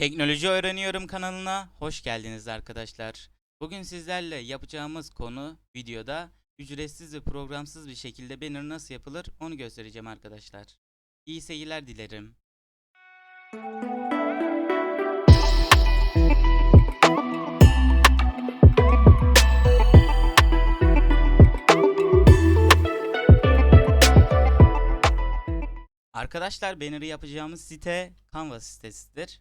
Teknoloji Öğreniyorum kanalına hoş geldiniz arkadaşlar. Bugün sizlerle yapacağımız konu videoda ücretsiz ve programsız bir şekilde banner nasıl yapılır onu göstereceğim arkadaşlar. İyi seyirler dilerim. Arkadaşlar banner'ı yapacağımız site Canva sitesidir.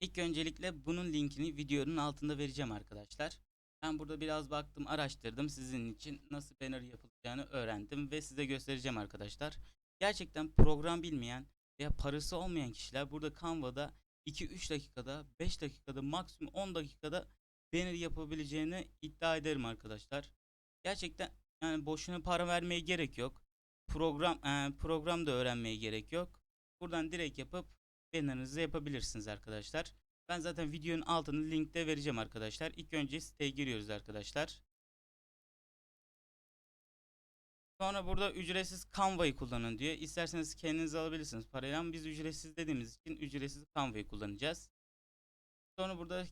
İlk öncelikle bunun linkini videonun altında vereceğim arkadaşlar. Ben burada biraz baktım, araştırdım. Sizin için nasıl banner yapılacağını öğrendim ve size göstereceğim arkadaşlar. Gerçekten program bilmeyen veya parası olmayan kişiler burada Canva'da 2-3 dakikada, 5 dakikada, maksimum 10 dakikada banner yapabileceğini iddia ederim arkadaşlar. Gerçekten yani boşuna para vermeye gerek yok. Program e, program da öğrenmeye gerek yok. Buradan direkt yapıp bannerınızı yapabilirsiniz arkadaşlar. Ben zaten videonun altını linkte vereceğim arkadaşlar. İlk önce siteye giriyoruz arkadaşlar. Sonra burada ücretsiz Canva'yı kullanın diyor. İsterseniz kendiniz alabilirsiniz parayla ama biz ücretsiz dediğimiz için ücretsiz Canva'yı kullanacağız. Sonra burada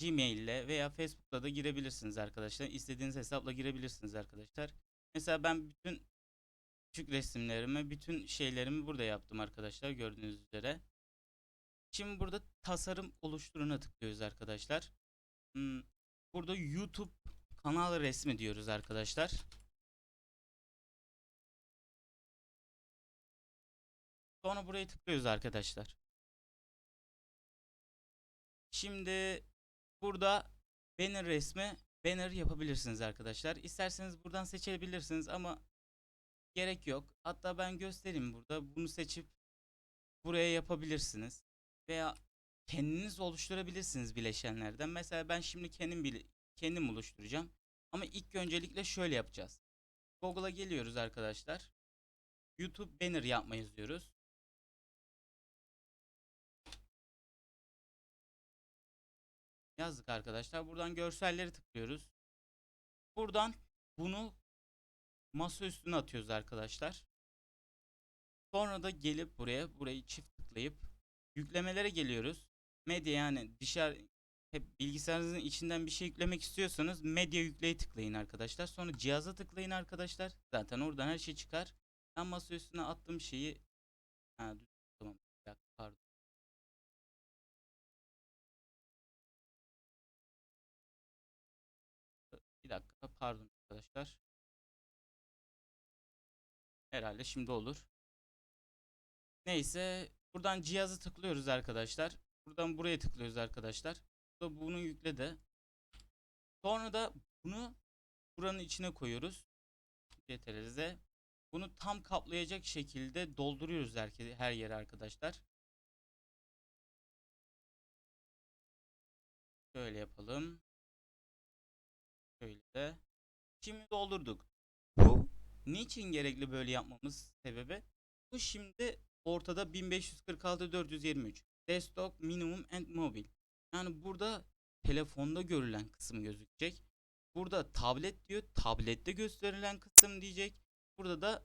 Gmail ile veya Facebook'la da girebilirsiniz arkadaşlar. İstediğiniz hesapla girebilirsiniz arkadaşlar. Mesela ben bütün küçük resimlerimi, bütün şeylerimi burada yaptım arkadaşlar gördüğünüz üzere. Şimdi burada tasarım oluşturuna tıklıyoruz arkadaşlar. Hmm, Burada YouTube kanal resmi diyoruz arkadaşlar. Sonra buraya tıklıyoruz arkadaşlar. Şimdi burada banner resmi banner yapabilirsiniz arkadaşlar. İsterseniz buradan seçebilirsiniz ama gerek yok. Hatta ben göstereyim burada. Bunu seçip buraya yapabilirsiniz. Veya kendiniz oluşturabilirsiniz bileşenlerden. Mesela ben şimdi kendim bile, kendim oluşturacağım. Ama ilk öncelikle şöyle yapacağız. Google'a geliyoruz arkadaşlar. YouTube banner yapma yazıyoruz. Yazdık arkadaşlar. Buradan görselleri tıklıyoruz. Buradan bunu masa üstüne atıyoruz arkadaşlar. Sonra da gelip buraya burayı çift tıklayıp yüklemelere geliyoruz. Medya yani dışarı hep bilgisayarınızın içinden bir şey yüklemek istiyorsanız medya yükleyi tıklayın arkadaşlar. Sonra cihaza tıklayın arkadaşlar. Zaten oradan her şey çıkar. Ben masa üstüne attığım şeyi ha, tamam. Pardon. Bir dakika pardon arkadaşlar. Herhalde şimdi olur. Neyse buradan cihazı tıklıyoruz arkadaşlar. Buradan buraya tıklıyoruz arkadaşlar. Burada bunu yükle de. Sonra da bunu buranın içine koyuyoruz. CTRL'de. Bunu tam kaplayacak şekilde dolduruyoruz her, her yere arkadaşlar. Şöyle yapalım. Şöyle de. Şimdi doldurduk. Bu niçin gerekli böyle yapmamız sebebi? Bu şimdi ortada 1546 423 desktop minimum and mobile. Yani burada telefonda görülen kısım gözükecek. Burada tablet diyor. Tablette gösterilen kısım diyecek. Burada da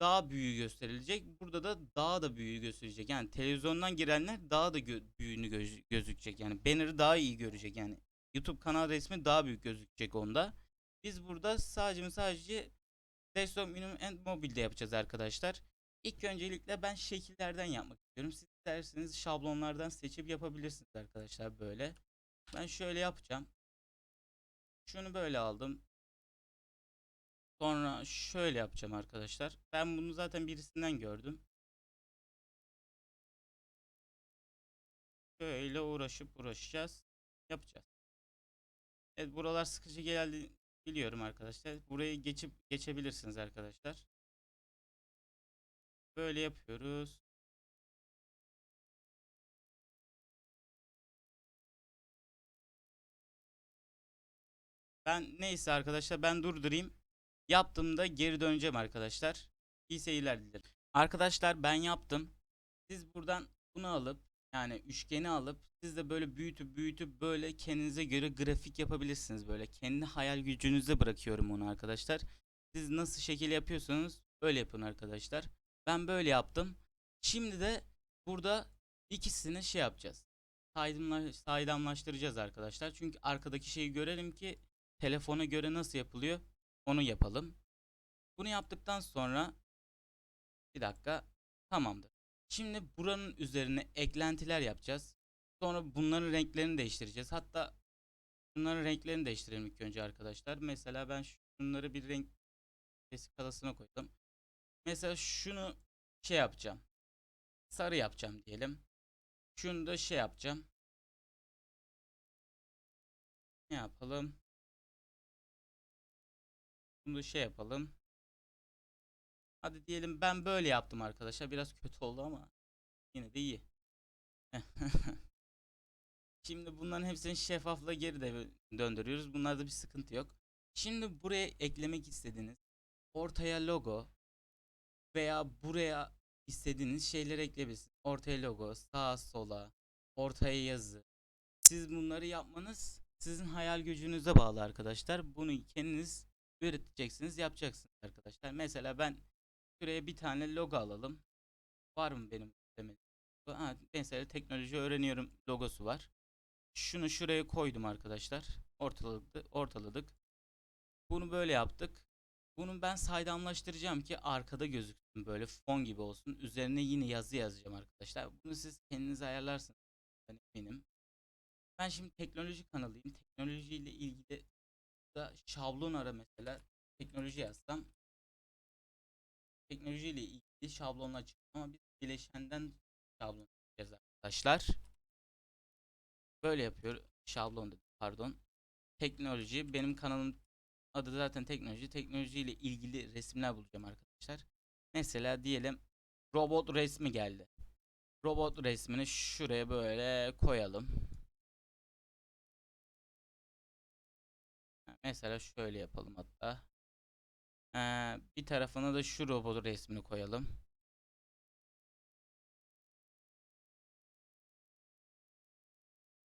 daha büyüğü gösterilecek. Burada da daha da büyüğü gösterecek. Yani televizyondan girenler daha da gö büyüğünü göz gözükecek. Yani banner'ı daha iyi görecek. Yani YouTube kanal resmi daha büyük gözükecek onda. Biz burada sadece sadece desktop minimum and mobile'de yapacağız arkadaşlar. İlk öncelikle ben şekillerden yapmak istiyorum. Siz isterseniz şablonlardan seçip yapabilirsiniz arkadaşlar böyle. Ben şöyle yapacağım. Şunu böyle aldım. Sonra şöyle yapacağım arkadaşlar. Ben bunu zaten birisinden gördüm. Böyle uğraşıp uğraşacağız. Yapacağız. Evet buralar sıkıcı geldi biliyorum arkadaşlar. Burayı geçip geçebilirsiniz arkadaşlar. Böyle yapıyoruz. Ben neyse arkadaşlar ben durdurayım. Yaptığımda geri döneceğim arkadaşlar. İyi seyirler dilerim. Arkadaşlar ben yaptım. Siz buradan bunu alıp yani üçgeni alıp siz de böyle büyütüp büyütüp böyle kendinize göre grafik yapabilirsiniz böyle. Kendi hayal gücünüze bırakıyorum onu arkadaşlar. Siz nasıl şekil yapıyorsanız öyle yapın arkadaşlar. Ben böyle yaptım. Şimdi de burada İkisini şey yapacağız. Saydamla- saydamlaştıracağız arkadaşlar. Çünkü arkadaki şeyi görelim ki telefona göre nasıl yapılıyor onu yapalım. Bunu yaptıktan sonra bir dakika tamamdır. Şimdi buranın üzerine eklentiler yapacağız. Sonra bunların renklerini değiştireceğiz. Hatta bunların renklerini değiştirelim ilk önce arkadaşlar. Mesela ben şunları bir renk vesikalasına koydum. Mesela şunu şey yapacağım. Sarı yapacağım diyelim. Şunu da şey yapacağım. Ne yapalım? Bunu da şey yapalım. Hadi diyelim ben böyle yaptım arkadaşlar. Biraz kötü oldu ama yine de iyi. Şimdi bunların hepsini şeffaflığa geri de döndürüyoruz. Bunlarda bir sıkıntı yok. Şimdi buraya eklemek istediğiniz ortaya logo veya buraya istediğiniz şeyleri ekleyebilirsiniz. Ortaya logo, sağa sola, ortaya yazı. Siz bunları yapmanız sizin hayal gücünüze bağlı arkadaşlar. Bunu kendiniz üreteceksiniz, yapacaksınız arkadaşlar. Mesela ben şuraya bir tane logo alalım. Var mı benim demediğim? Ha, mesela teknoloji öğreniyorum logosu var. Şunu şuraya koydum arkadaşlar. Ortaladık, ortaladık. Bunu böyle yaptık. Bunu ben saydamlaştıracağım ki arkada gözüksün böyle fon gibi olsun. Üzerine yine yazı yazacağım arkadaşlar. Bunu siz kendiniz ayarlarsınız. Ben eminim. Ben şimdi teknoloji kanalıyım. Teknolojiyle ilgili da şablon ara mesela teknoloji yazsam teknolojiyle ilgili şablonlar çıkıyor ama biz bileşenden şablon yapacağız arkadaşlar. Böyle yapıyor. Şablon dedim pardon. Teknoloji benim kanalım adı zaten teknoloji. Teknolojiyle ilgili resimler bulacağım arkadaşlar. Mesela diyelim robot resmi geldi. Robot resmini şuraya böyle koyalım. Mesela şöyle yapalım hatta. Ee, bir tarafına da şu robot resmini koyalım.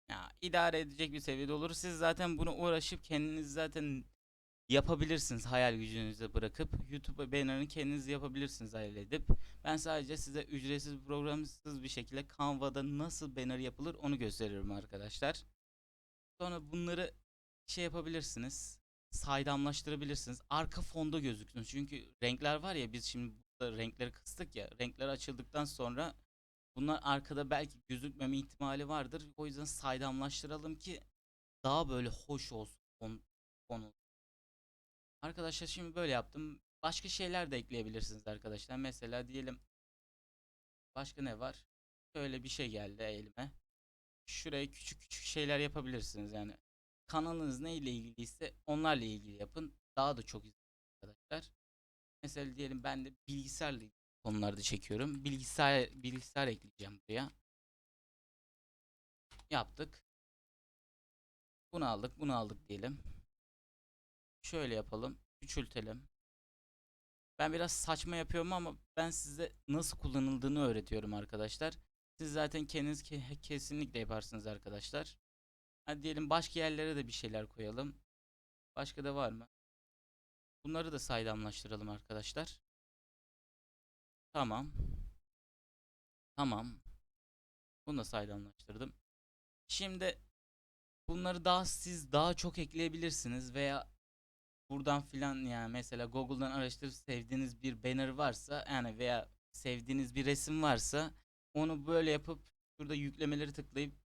Ya idare edecek bir seviyede olur. Siz zaten bunu uğraşıp kendiniz zaten yapabilirsiniz hayal gücünüze bırakıp YouTube banner'ını kendiniz yapabilirsiniz hayal edip. Ben sadece size ücretsiz programsız bir şekilde Canva'da nasıl banner yapılır onu gösteriyorum arkadaşlar. Sonra bunları şey yapabilirsiniz. Saydamlaştırabilirsiniz. Arka fonda gözüksün. Çünkü renkler var ya biz şimdi burada renkleri kıstık ya. Renkler açıldıktan sonra bunlar arkada belki gözükmeme ihtimali vardır. O yüzden saydamlaştıralım ki daha böyle hoş olsun fon. Arkadaşlar şimdi böyle yaptım. Başka şeyler de ekleyebilirsiniz arkadaşlar. Mesela diyelim başka ne var? Şöyle bir şey geldi elime. Şuraya küçük küçük şeyler yapabilirsiniz yani. Kanalınız neyle ilgiliyse onlarla ilgili yapın. Daha da çok arkadaşlar. Mesela diyelim ben de bilgisayarla konularda çekiyorum. Bilgisayar bilgisayar ekleyeceğim buraya. Yaptık. Bunu aldık, bunu aldık diyelim. Şöyle yapalım. Küçültelim. Ben biraz saçma yapıyorum ama ben size nasıl kullanıldığını öğretiyorum arkadaşlar. Siz zaten kendiniz ke- kesinlikle yaparsınız arkadaşlar. Hadi diyelim başka yerlere de bir şeyler koyalım. Başka da var mı? Bunları da saydamlaştıralım arkadaşlar. Tamam. Tamam. Bunu da saydamlaştırdım. Şimdi bunları daha siz daha çok ekleyebilirsiniz veya buradan filan yani mesela Google'dan araştırıp sevdiğiniz bir banner varsa yani veya sevdiğiniz bir resim varsa onu böyle yapıp şurada yüklemeleri tıklayıp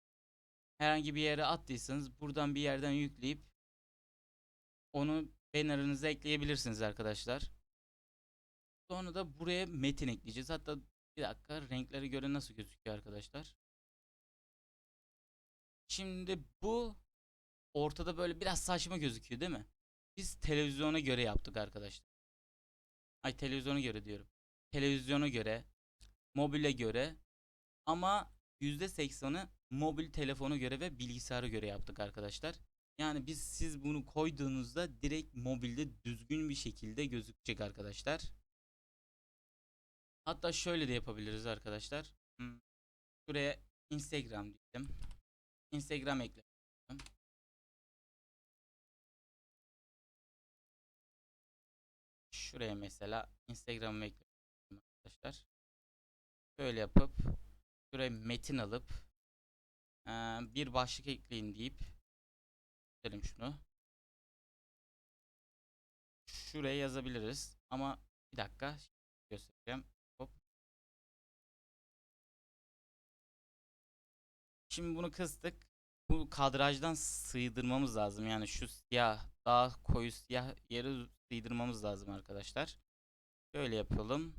herhangi bir yere attıysanız buradan bir yerden yükleyip onu banner'ınıza ekleyebilirsiniz arkadaşlar. Sonra da buraya metin ekleyeceğiz. Hatta bir dakika renkleri göre nasıl gözüküyor arkadaşlar. Şimdi bu ortada böyle biraz saçma gözüküyor değil mi? Biz televizyona göre yaptık arkadaşlar. Ay televizyona göre diyorum. Televizyona göre, mobile göre ama %80'ı mobil telefona göre ve bilgisayara göre yaptık arkadaşlar. Yani biz siz bunu koyduğunuzda direkt mobilde düzgün bir şekilde gözükecek arkadaşlar. Hatta şöyle de yapabiliriz arkadaşlar. Hmm. Şuraya Instagram diyelim. Instagram ekledim. Şuraya mesela Instagram'ı ekledim arkadaşlar. Böyle yapıp şuraya metin alıp eee, bir başlık ekleyin deyip gösterelim şunu. Şuraya yazabiliriz ama bir dakika göstereceğim. Hop. Şimdi bunu kıstık. Bu kadrajdan sığdırmamız lazım. Yani şu siyah, daha koyu siyah yeri sığdırmamız lazım arkadaşlar. Şöyle yapalım.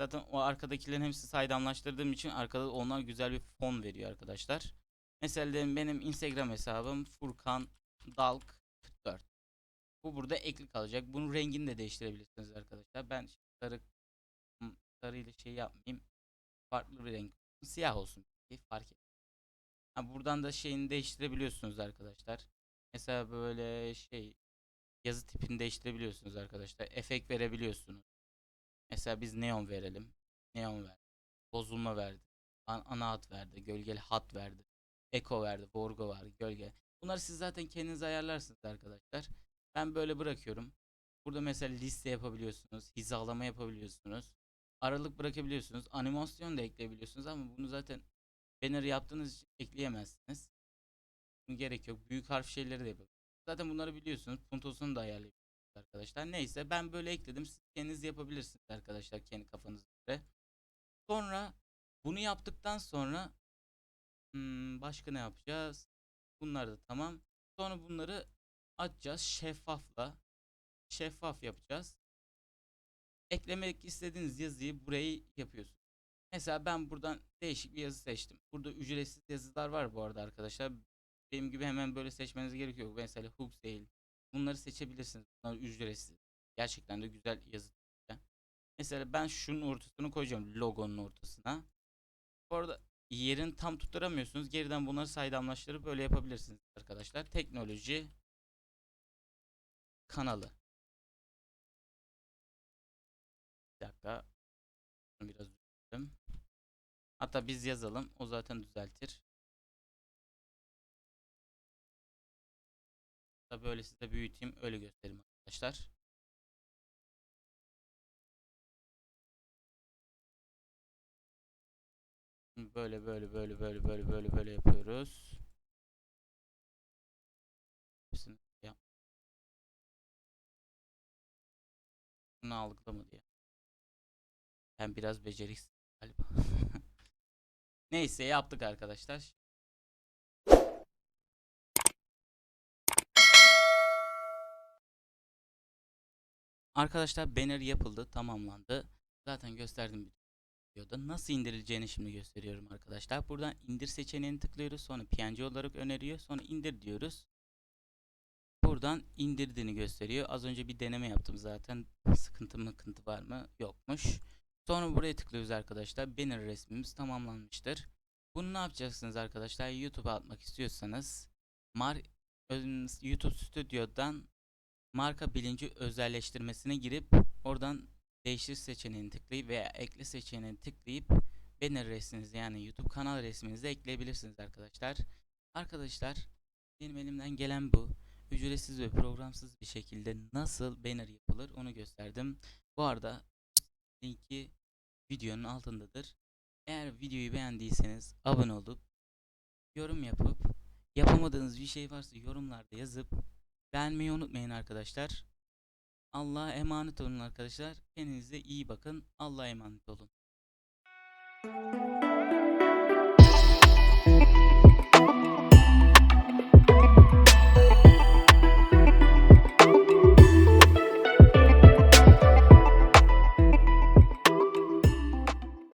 Zaten o arkadakilerin hepsi saydamlaştırdığım için arkada onlar güzel bir fon veriyor arkadaşlar. Mesela benim Instagram hesabım Furkan Dalk 44. Bu burada ekli kalacak. Bunun rengini de değiştirebilirsiniz arkadaşlar. Ben sarı sarı ile şey yapmayayım. Farklı bir renk. Siyah olsun. Fark et. Ha, buradan da şeyini değiştirebiliyorsunuz arkadaşlar. Mesela böyle şey yazı tipini değiştirebiliyorsunuz arkadaşlar. Efekt verebiliyorsunuz. Mesela biz neon verelim. Neon verdi. Bozulma verdi. An ana hat verdi. Gölgeli hat verdi. Eko verdi. Borgo var. Gölge. Bunları siz zaten kendiniz ayarlarsınız arkadaşlar. Ben böyle bırakıyorum. Burada mesela liste yapabiliyorsunuz. Hizalama yapabiliyorsunuz. Aralık bırakabiliyorsunuz. Animasyon da ekleyebiliyorsunuz ama bunu zaten banner yaptığınız için ekleyemezsiniz. Gerek yok. Büyük harf şeyleri de yapabiliyorsunuz. Zaten bunları biliyorsunuz. Puntosunu da ayarlayabiliyorsunuz arkadaşlar. Neyse ben böyle ekledim. Siz kendiniz yapabilirsiniz arkadaşlar kendi kafanıza göre. Sonra bunu yaptıktan sonra hmm, başka ne yapacağız? Bunlar da tamam. Sonra bunları açacağız şeffafla. Şeffaf yapacağız. Eklemek istediğiniz yazıyı burayı yapıyorsunuz. Mesela ben buradan değişik bir yazı seçtim. Burada ücretsiz yazılar var bu arada arkadaşlar. Benim gibi hemen böyle seçmeniz gerekiyor. Mesela sale. Bunları seçebilirsiniz. Bunlar ücretsiz. Gerçekten de güzel yazı. Mesela ben şunun ortasını koyacağım. Logonun ortasına. Bu arada yerin tam tutturamıyorsunuz. Geriden bunları saydamlaştırıp böyle yapabilirsiniz arkadaşlar. Teknoloji kanalı. Bir dakika. Biraz düzeltelim. Hatta biz yazalım. O zaten düzeltir. Da böyle size büyüteyim. Öyle göstereyim arkadaşlar. Böyle böyle böyle böyle böyle böyle böyle yapıyoruz. Hepsini yap. Bunu algılama diye. Ben biraz beceriksiz galiba. Neyse yaptık arkadaşlar. Arkadaşlar banner yapıldı, tamamlandı. Zaten gösterdim videoda. Nasıl indirileceğini şimdi gösteriyorum arkadaşlar. Buradan indir seçeneğini tıklıyoruz. Sonra PNG olarak öneriyor. Sonra indir diyoruz. Buradan indirdiğini gösteriyor. Az önce bir deneme yaptım zaten. Sıkıntı mı sıkıntı var mı? Yokmuş. Sonra buraya tıklıyoruz arkadaşlar. Banner resmimiz tamamlanmıştır. Bunu ne yapacaksınız arkadaşlar? YouTube'a atmak istiyorsanız Mar YouTube Studio'dan marka bilinci özelleştirmesine girip oradan değiştir seçeneğini tıklayıp veya ekle seçeneğini tıklayıp banner resminizi yani YouTube kanal resminizi ekleyebilirsiniz arkadaşlar. Arkadaşlar benim elimden gelen bu. Ücretsiz ve programsız bir şekilde nasıl banner yapılır onu gösterdim. Bu arada linki videonun altındadır. Eğer videoyu beğendiyseniz abone olup yorum yapıp yapamadığınız bir şey varsa yorumlarda yazıp beğenmeyi unutmayın arkadaşlar. Allah'a emanet olun arkadaşlar. Kendinize iyi bakın. Allah'a emanet olun.